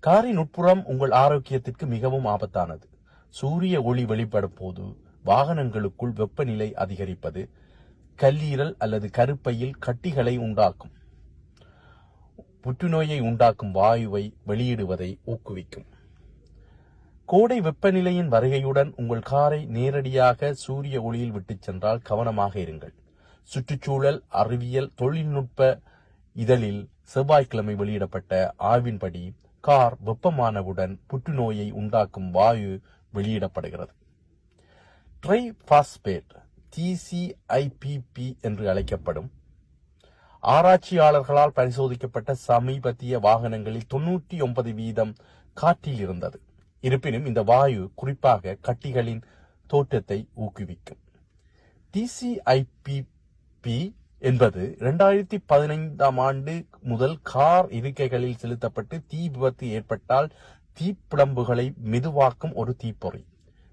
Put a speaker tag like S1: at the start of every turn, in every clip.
S1: காரின் உட்புறம் உங்கள் ஆரோக்கியத்திற்கு மிகவும் ஆபத்தானது. சூரிய ஒளி வெளிப்படும் போது வாகனங்களுக்குள் வெப்பநிலை அதிகரிப்பது கல்லீரல் அல்லது கருப்பையில் கட்டிகளை உண்டாக்கும். புற்றுநோயை உண்டாக்கும் வாயுவை வெளியிடுவதை ஊக்குவிக்கும். கோடை வெப்பநிலையின் வருகையுடன் உங்கள் காரை நேரடியாக சூரிய ஒளியில் விட்டுச் சென்றால் கவனமாக இருங்கள். சுற்றுச்சூழல் அறிவியல் தொழில்நுட்ப இதழில் செவ்வாய்க்கிழமை வெளியிடப்பட்ட ஆய்வின்படி கார் வெப்பமானவுடன் புற்றுநோயை உண்டாக்கும் வாயு வெளியிடப்படுகிறது. ட்ரைபாஸ்பேட் டிசிஐபிபி என்று அழைக்கப்படும் ஆராய்ச்சியாளர்களால் பரிசோதிக்கப்பட்ட சமீபத்திய வாகனங்களில் தொன்னூற்றி ஒன்பது வீதம் காற்றில் இருந்தது. இருப்பினும் இந்த வாயு குறிப்பாக கட்டிகளின் தோற்றத்தை ஊக்குவிக்கும். டிசிஐபிபி என்பது இரண்டாயிரத்தி பதினைந்தாம் ஆண்டு முதல் கார் இருக்கைகளில் செலுத்தப்பட்டு தீ விபத்து ஏற்பட்டால் தீப்பிழம்புகளை மெதுவாக்கும் ஒரு தீப்பொறி.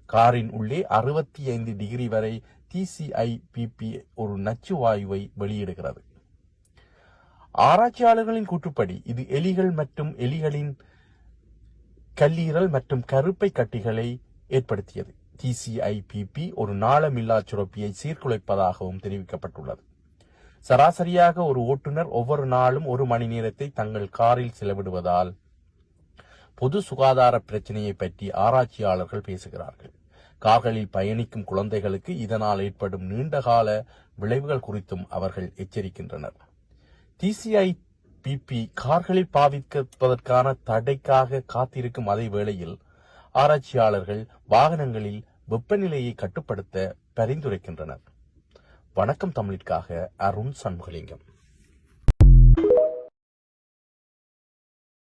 S1: காரின் உள்ளே அறுபத்தி ஐந்து டிகிரி வரை டிசிஐபிபி ஒரு நச்சு வாயுவை வெளியிடுகிறது. ஆராய்ச்சியாளர்களின் கூற்றுப்படி இது எலிகள் மற்றும் எலிகளின் கல்லீரல் மற்றும் கருப்பை கட்டிகளை ஏற்படுத்தியது. டிசிஐபிபி ஒரு நாளமில்லா சுரப்பியை சீர்குலைப்பதாகவும் தெரிவிக்கப்பட்டுள்ளது. சராசரியாக ஒரு ஓட்டுநர் ஒவ்வொரு நாளும் ஒரு மணி நேரத்தை தங்கள் காரில் செலவிடுவதால் பொது சுகாதார பிரச்சனையை பற்றி ஆராய்ச்சியாளர்கள் பேசுகிறார்கள். கார்களில் பயணிக்கும் குழந்தைகளுக்கு இதனால் ஏற்படும் நீண்டகால விளைவுகள் குறித்தும் அவர்கள் எச்சரிக்கின்றனர். டிசிஐ பிபி கார்களில் பாவிப்பதற்கான தடைக்காக காத்திருக்கும் அதே வேளையில் ஆராய்ச்சியாளர்கள் வாகனங்களில் வெப்பநிலையை கட்டுப்படுத்த பரிந்துரைக்கின்றனர். வணக்கம் தமிழிற்காக அருண் சண்முகலிங்கம்.